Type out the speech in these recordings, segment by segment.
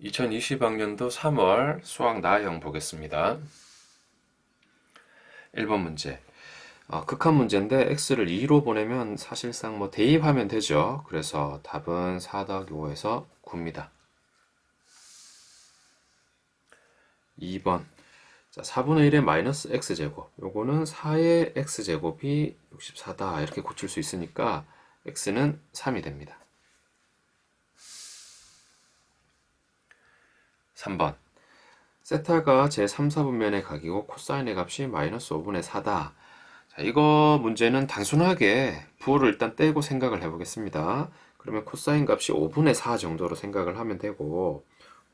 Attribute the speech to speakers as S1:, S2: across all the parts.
S1: 2020학년도 3월 수학 나형 보겠습니다. 1번 문제. 어, 극한 문제인데 x를 2로 보내면 사실상 뭐 대입하면 되죠. 그래서 답은 4 더하기 5에서 9입니다. 2번. 자, 4분의 1의 마이너스 x제곱. 요거는 4의 x제곱이 64다. 이렇게 고칠 수 있으니까 x는 3이 됩니다. 3번. 세타가 제 3, 4분면의 각이고 코사인의 값이 마이너스 5분의 4다. 자, 이거 문제는 단순하게 부호를 일단 떼고 생각을 해보겠습니다. 그러면 코사인 값이 5분의 4 정도로 생각을 하면 되고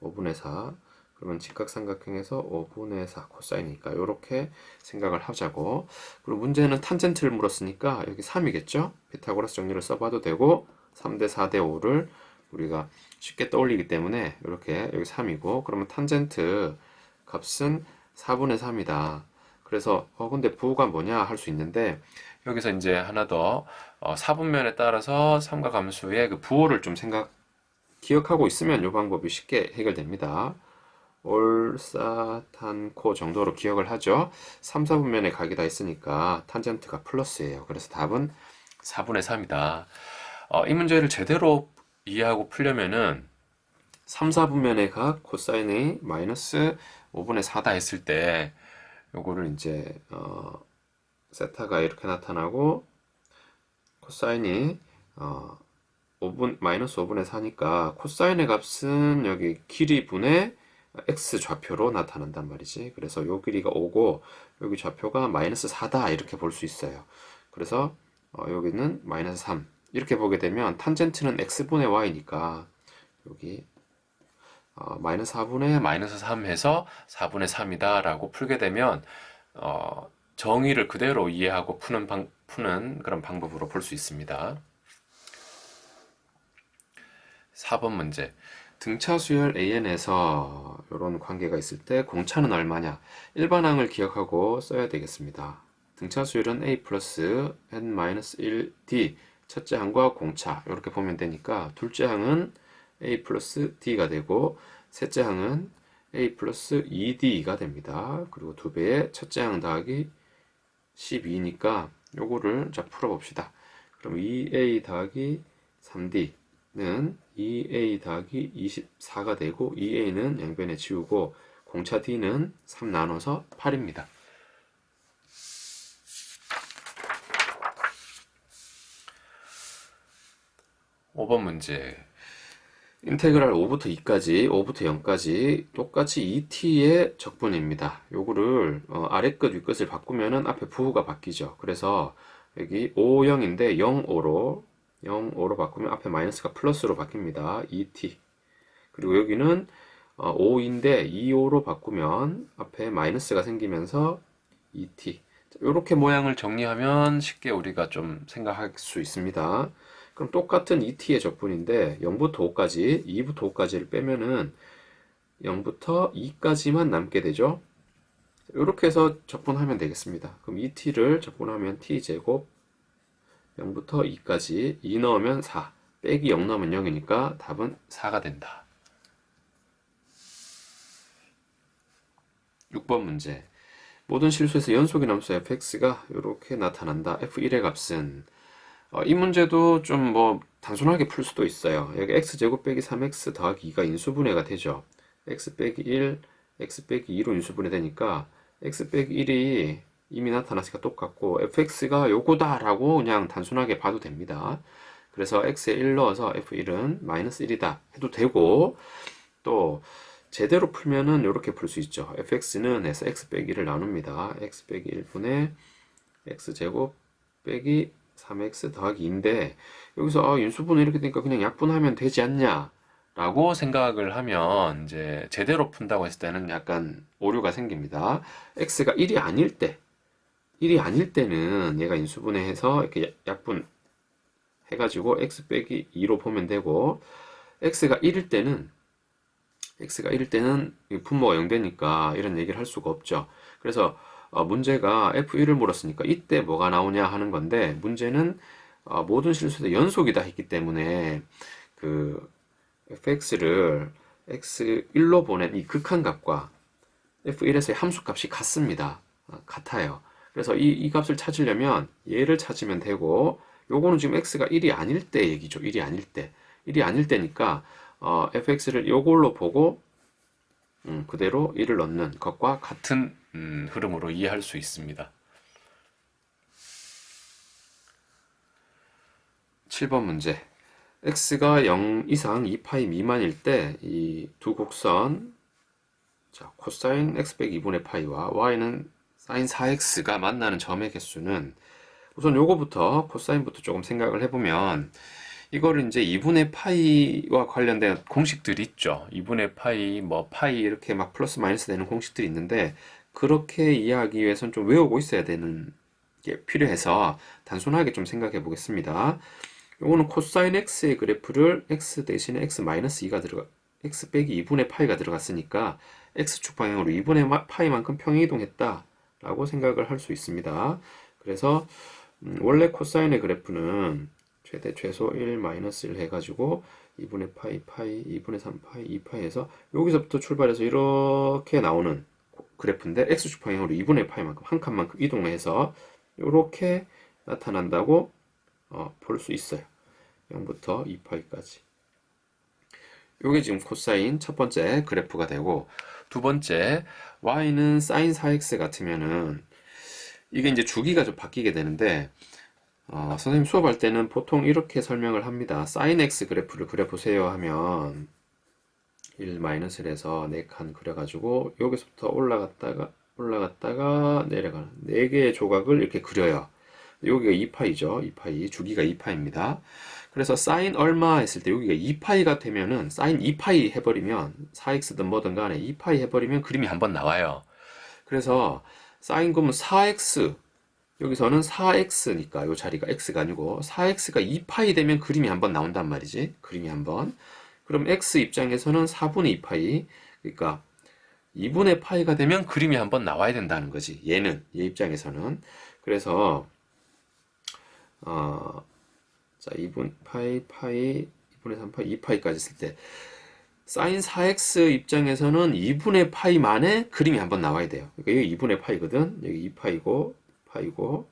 S1: 5분의 4 그러면 직각삼각형에서 5분의 4 코사인이니까 이렇게 생각을 하자고 그리고 문제는 탄젠트를 물었으니까 여기 3이겠죠? 피타고라스 정리를 써봐도 되고 3대 4대 5를 우리가 쉽게 떠올리기 때문에 이렇게 여기 3이고 그러면 탄젠트 값은 4분의 3이다. 그래서 어 근데 부호가 뭐냐 할 수 있는데 여기서 이제 하나 더 어, 4분면에 따라서 삼각 함수의 그 부호를 좀 생각 기억하고 있으면 이 방법이 쉽게 해결됩니다. 올사탄코 정도로 기억을 하죠. 3, 4분면의 각이 다 있으니까 탄젠트가 플러스예요. 그래서 답은 4분의 3이다. 어, 이 문제를 제대로 이해하고 풀려면은 3, 4분면의 각 코사인이 마이너스 5분의 4다 했을 때 요거를 이제 어, 세타가 이렇게 나타나고 코사인이 어, 5분 마이너스 5분의 4니까 코사인의 값은 여기 길이 분의 x 좌표로 나타난단 말이지. 그래서 요 길이가 5고 여기 좌표가 마이너스 4다 이렇게 볼 수 있어요. 그래서 어, 여기는 마이너스 3 이렇게 보게 되면 탄젠트는 x분의 y니까 여기 어, 마이너스 4분의 마이너스 3 해서 4분의 3이다 라고 풀게 되면 어, 정의를 그대로 이해하고 푸는, 방, 푸는 그런 방법으로 볼 수 있습니다. 4번 문제. 등차 수열 an에서 이런 관계가 있을 때 공차는 얼마냐? 일반항을 기억하고 써야 되겠습니다. 등차 수열은 a 플러스 n 마이너스 1d 첫째 항과 공차 이렇게 보면 되니까 둘째 항은 a 플러스 d가 되고 셋째 항은 a 플러스 2d가 됩니다. 그리고 두 배의 첫째 항 더하기 12니까 요거를 자 풀어봅시다. 그럼 2a 더하기 3d는 2a 더하기 24가 되고 2a는 양변에 지우고 공차 d는 3 나눠서 8입니다. 5번 문제. 인테그랄 5부터 2까지, 5부터 0까지 똑같이 2t의 적분입니다. 요거를 어, 아래 끝, 위 끝을 바꾸면은 앞에 부호가 바뀌죠. 그래서 여기 5, 0인데 0, 5로 0, 5로 바꾸면 앞에 마이너스가 플러스로 바뀝니다. 2t. 그리고 여기는 어, 5인데 2, 5로 바꾸면 앞에 마이너스가 생기면서 2t. 이렇게 모양을 정리하면 쉽게 우리가 좀 생각할 수 있습니다. 그럼 똑같은 2t의 적분인데 0부터 5까지, 2부터 5까지를 빼면은 0부터 2까지만 남게 되죠. 이렇게 해서 적분하면 되겠습니다. 그럼 2t를 적분하면 t제곱 0부터 2까지 2 넣으면 4 빼기 0 넣으면 0이니까 답은 4가 된다. 6번 문제 모든 실수에서 연속이 남수 fx가 이렇게 나타난다. f1의 값은 어, 이 문제도 좀 뭐 단순하게 풀 수도 있어요. 여기 x제곱 빼기 3x 더하기 2가 인수분해가 되죠. x 빼기 1, x 빼기 2로 인수분해 되니까 x 빼기 1이 이미 나타났으니까 똑같고 fx가 요거다 라고 그냥 단순하게 봐도 됩니다. 그래서 x에 1 넣어서 f1은 마이너스 1이다 해도 되고 또 제대로 풀면은 이렇게 풀 수 있죠. fx는 해서 x 빼기 1을 나눕니다. x 빼기 1분의 x제곱 빼기 3x 더하기 2인데 여기서 아, 인수분해 이렇게 되니까 그냥 약분하면 되지 않냐 라고 생각을 하면 이제 제대로 푼다고 했을 때는 약간 오류가 생깁니다. x가 1이 아닐 때 1이 아닐 때는 얘가 인수분해해서 이렇게 약분 해가지고 x 빼기 2로 보면 되고 x가 1일 때는 x가 1일 때는 분모가 0 되니까 이런 얘기를 할 수가 없죠. 그래서 어, 문제가 F1을 물었으니까 이때 뭐가 나오냐 하는 건데 문제는 어, 모든 실수도 연속이다 했기 때문에 그 fx를 x1로 보낸 이 극한값과 f1에서의 함수값이 같습니다. 아, 같아요. 그래서 이, 이 값을 찾으려면 얘를 찾으면 되고 요거는 지금 x가 1이 아닐 때 얘기죠. 1이 아닐 때. 1이 아닐 때니까 어, fx를 요걸로 보고 음, 그대로 1을 넣는 것과 같은 음, 흐름으로 이해할 수 있습니다. 7번 문제. x가 0 이상 2파이 미만일 때 이 두 곡선 자, 코사인 x 빼기 2분의 파이와 y는 사인 4x가 만나는 점의 개수는 우선 요거부터 코사인부터 조금 생각을 해보면 이거를 이제 2분의 파이와 관련된 공식들이 있죠. 2분의 파이, 뭐 파이 이렇게 막 플러스 마이너스 되는 공식들이 있는데 그렇게 이해하기 위해서는 좀 외우고 있어야 되는 게 필요해서 단순하게 좀 생각해 보겠습니다. 요거는 코사인 x의 그래프를 x 대신에 x 마이너스 2가 들어가 x 빼기 2분의 파이가 들어갔으니까 x축 방향으로 2분의 파이만큼 평행이동했다 라고 생각을 할 수 있습니다. 그래서 음, 원래 코사인의 그래프는 최대 최소 1 마이너스 1 해가지고 2분의 파이 파이 2분의 3 파이 2 파이에서 여기서부터 출발해서 이렇게 나오는 그래프인데 x축 방향으로 2분의 파이만큼 한 칸만큼 이동해서 이렇게 나타난다고 어, 볼 수 있어요. 0부터 2파이까지. 요게 지금 코사인 첫 번째 그래프가 되고 두 번째 y는 사인 4x 같으면은 이게 이제 주기가 좀 바뀌게 되는데 어, 선생님 수업할 때는 보통 이렇게 설명을 합니다. 사인 x 그래프를 그려보세요 하면 1-1 해서 4칸 그려가지고 여기서부터 올라갔다가 올라갔다가 내려가는 4개의 조각을 이렇게 그려요. 여기가 2파이죠. 2파이 주기가 2파입니다. 그래서 사인 얼마 했을 때 여기가 2파이가 되면은 사인 2파이 해버리면 4x든 뭐든 간에 2파이 해버리면 그림이 한번 나와요. 그래서 사인 그러면 4x 여기서는 4x니까 요 자리가 x가 아니고 4x가 2파이 되면 그림이 한번 나온단 말이지. 그림이 한번. 그럼 x 입장에서는 4분의 2파이 그러니까 2분의 파이가 되면 그림이 한번 나와야 된다는 거지. 얘는 얘 입장에서는 그래서 어, 자 2분 파이 파이 2분의 3 파이 2파이까지 있을 때 사인 4x 입장에서는 2분의 파이만의 그림이 한번 나와야 돼요. 그러니까 여기 2분의 파이거든. 여기 2파이고 파이고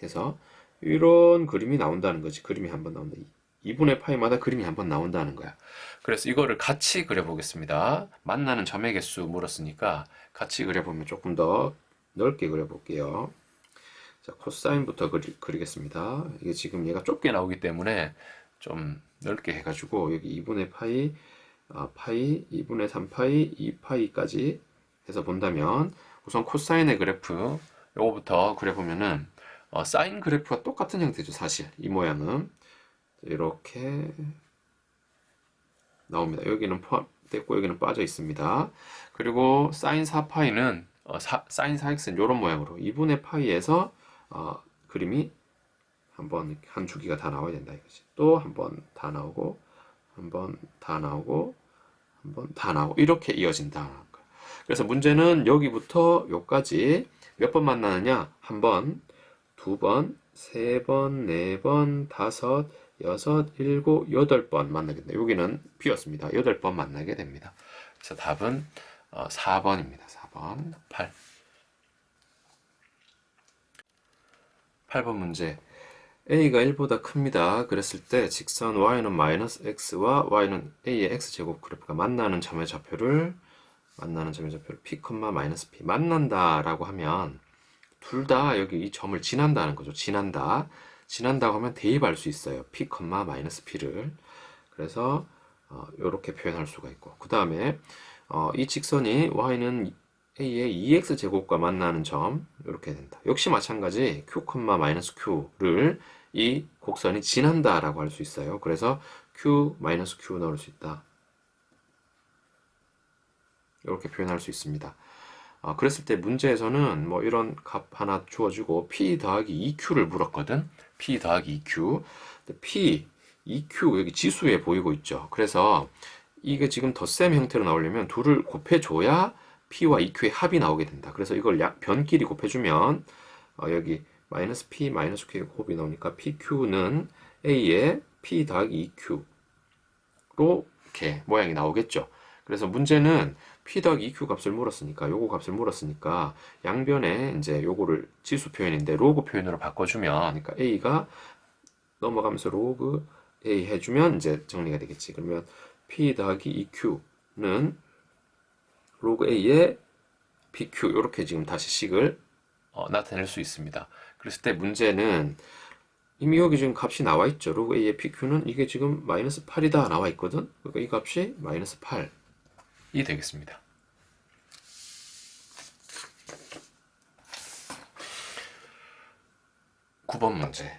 S1: 해서 이런 그림이 나온다는 거지. 그림이 한번 나온다. 2분의 파이마다 그림이 한 번 나온다는 거야. 그래서 이거를 같이 그려보겠습니다. 만나는 점의 개수 물었으니까 같이 그려보면 조금 더 넓게 그려볼게요. 자, 코사인부터 그리, 그리겠습니다. 이게 지금 얘가 좁게 나오기 때문에 좀 넓게 해가지고 여기 2분의 파이, 아, 파이, 2분의 3파이, 2파이까지 해서 본다면 우선 코사인의 그래프 요거부터 그려보면은 어, 사인 그래프가 똑같은 형태죠 사실 이 모양은 이렇게 나옵니다. 여기는 포함됐고 여기는 빠져 있습니다. 그리고 사인 4파이는 어, 사, 사인 4x는 이런 모양으로 2분의 파이에서 어, 그림이 한번 한 주기가 다 나와야 된다 이거지. 또 한 번 다 나오고 한 번 다 나오고 한 번 다 나오고 이렇게 이어진다. 그래서 문제는 여기부터 여기까지 몇 번 만나느냐? 한 번, 두 번, 세 번, 네 번, 다섯, 여섯, 일곱, 여덟 번 만나게 됩니다. 여기는 비었습니다. 여덟 번 만나게 됩니다. 그래서 답은 4번입니다. 4번, 8. 8번 문제. a가 1보다 큽니다. 그랬을 때 직선 y는 마이너스 x와 y는 a의 x제곱 그래프가 만나는 점의 좌표를 만나는 점의 좌표를 p, 마이너스 p 만난다라고 하면 둘 다 여기 이 점을 지난다는 거죠. 지난다. 지난다고 하면 대입할 수 있어요. p, 마이너스 p를. 그래서 어, 이렇게 표현할 수가 있고 그 다음에 어, 이 직선이 y는 a의 2x 제곱과 만나는 점 이렇게 된다. 역시 마찬가지 q, 마이너스 q를 이 곡선이 지난다라고 할 수 있어요. 그래서 q 마이너스 q 넣을 수 있다. 이렇게 표현할 수 있습니다. 어, 그랬을 때 문제에서는 뭐 이런 값 하나 주어주고 p 더하기 2q를 물었거든. p 더하기 2q. p, 2q 여기 지수에 보이고 있죠. 그래서 이게 지금 덧셈 형태로 나오려면 둘을 곱해줘야 p와 2q의 합이 나오게 된다. 그래서 이걸 약, 변끼리 곱해주면 어, 여기 마이너스 p 마이너스 q의 곱이 나오니까 pq는 a의 p 더하기 2q로 이렇게 모양이 나오겠죠. 그래서 문제는 p 더하기 2q 값을 물었으니까 요거 값을 물었으니까 양변에 이제 요거를 지수 표현인데 로그 표현으로 바꿔주면 그러니까 a가 넘어가면서 로그 a 해주면 이제 정리가 되겠지. 그러면 p 더하기 2q는 로그 a의 pq 이렇게 지금 다시 식을 어, 나타낼 수 있습니다. 그랬을 때 문제는 이미 여기 지금 값이 나와 있죠. 로그 a의 pq는 이게 지금 마이너스 8이다 나와 있거든. 그러니까 이 값이 마이너스 8이 되겠습니다. 구 번 문제.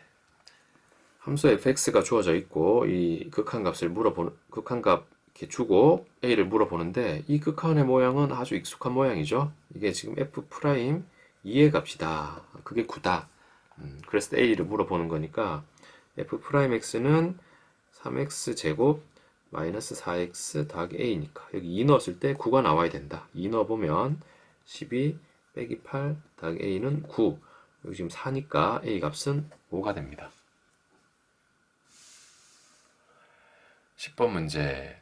S1: 함수 fx가 주어져 있고 이 극한값을 물어보는 극한값 이렇게 주고 a를 물어보는데 이 극한의 모양은 아주 익숙한 모양이죠. 이게 지금 f 프라임 2의 값이다. 그게 9다. 음, 그래서 때 a를 물어보는 거니까 f 프라임 x는 3x 제곱 마이너스 4x 더하기 a니까 여기 2 넣었을 때 9가 나와야 된다. 2 넣어보면 12 빼기 8 더하기 a는 9. 여기 지금 4니까 a 값은 5가 됩니다. 10번 문제.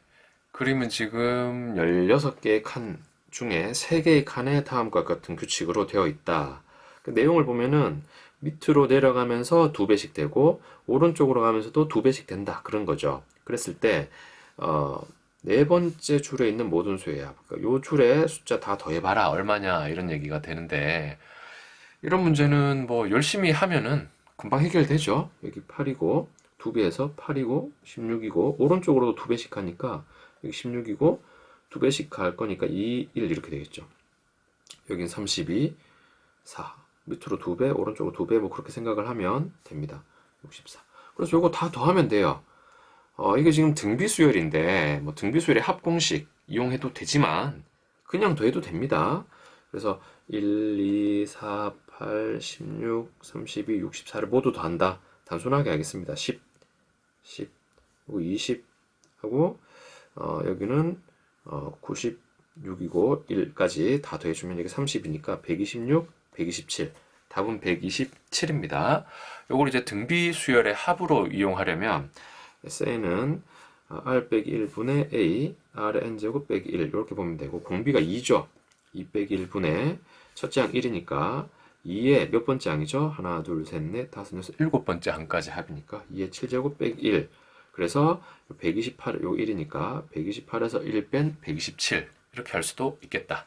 S1: 그림은 지금 16개의 칸 중에 3개의 칸에 다음과 같은 규칙으로 되어 있다. 그 내용을 보면은 밑으로 내려가면서 두 배씩 되고 오른쪽으로 가면서도 두 배씩 된다. 그런 거죠. 그랬을 때, 어, 네 번째 줄에 있는 모든 수야. 그러니까 요 줄에 숫자 다 더해봐라. 얼마냐. 이런 얘기가 되는데, 이런 문제는 뭐 열심히 하면은 금방 해결되죠. 여기 8이고, 2배에서 8이고, 16이고, 오른쪽으로도 2배씩 하니까, 여기 16이고, 2배씩 갈 거니까 2, 1 이렇게 되겠죠. 여긴 32, 4. 밑으로 2배, 오른쪽으로 2배, 뭐 그렇게 생각을 하면 됩니다. 64. 그래서 요거 다 더하면 돼요. 어, 이게 지금 등비수열인데, 뭐 등비수열의 합공식 이용해도 되지만, 그냥 더해도 됩니다. 그래서 1, 2, 4, 8, 16, 32, 64를 모두 더한다. 단순하게 하겠습니다. 10, 10, 그리고 20 하고, 어, 여기는 어, 96이고 1까지 다 더해주면 이게 30이니까 126, 127. 답은 127입니다. 요걸 이제 등비 수열의 합으로 이용하려면 SN은 R 빼기 1분의 A, R의 N제곱 빼기 1 이렇게 보면 되고 공비가 2죠. 2 빼기 1분의 첫째 항 1이니까 2의 몇 번째 항이죠? 하나, 둘, 셋, 넷, 다섯, 여섯, 일곱 번째 항까지 합이니까 2의 7제곱 빼기 1 그래서 128, 요 1이니까 128에서 1 뺀 127 이렇게 할 수도 있겠다.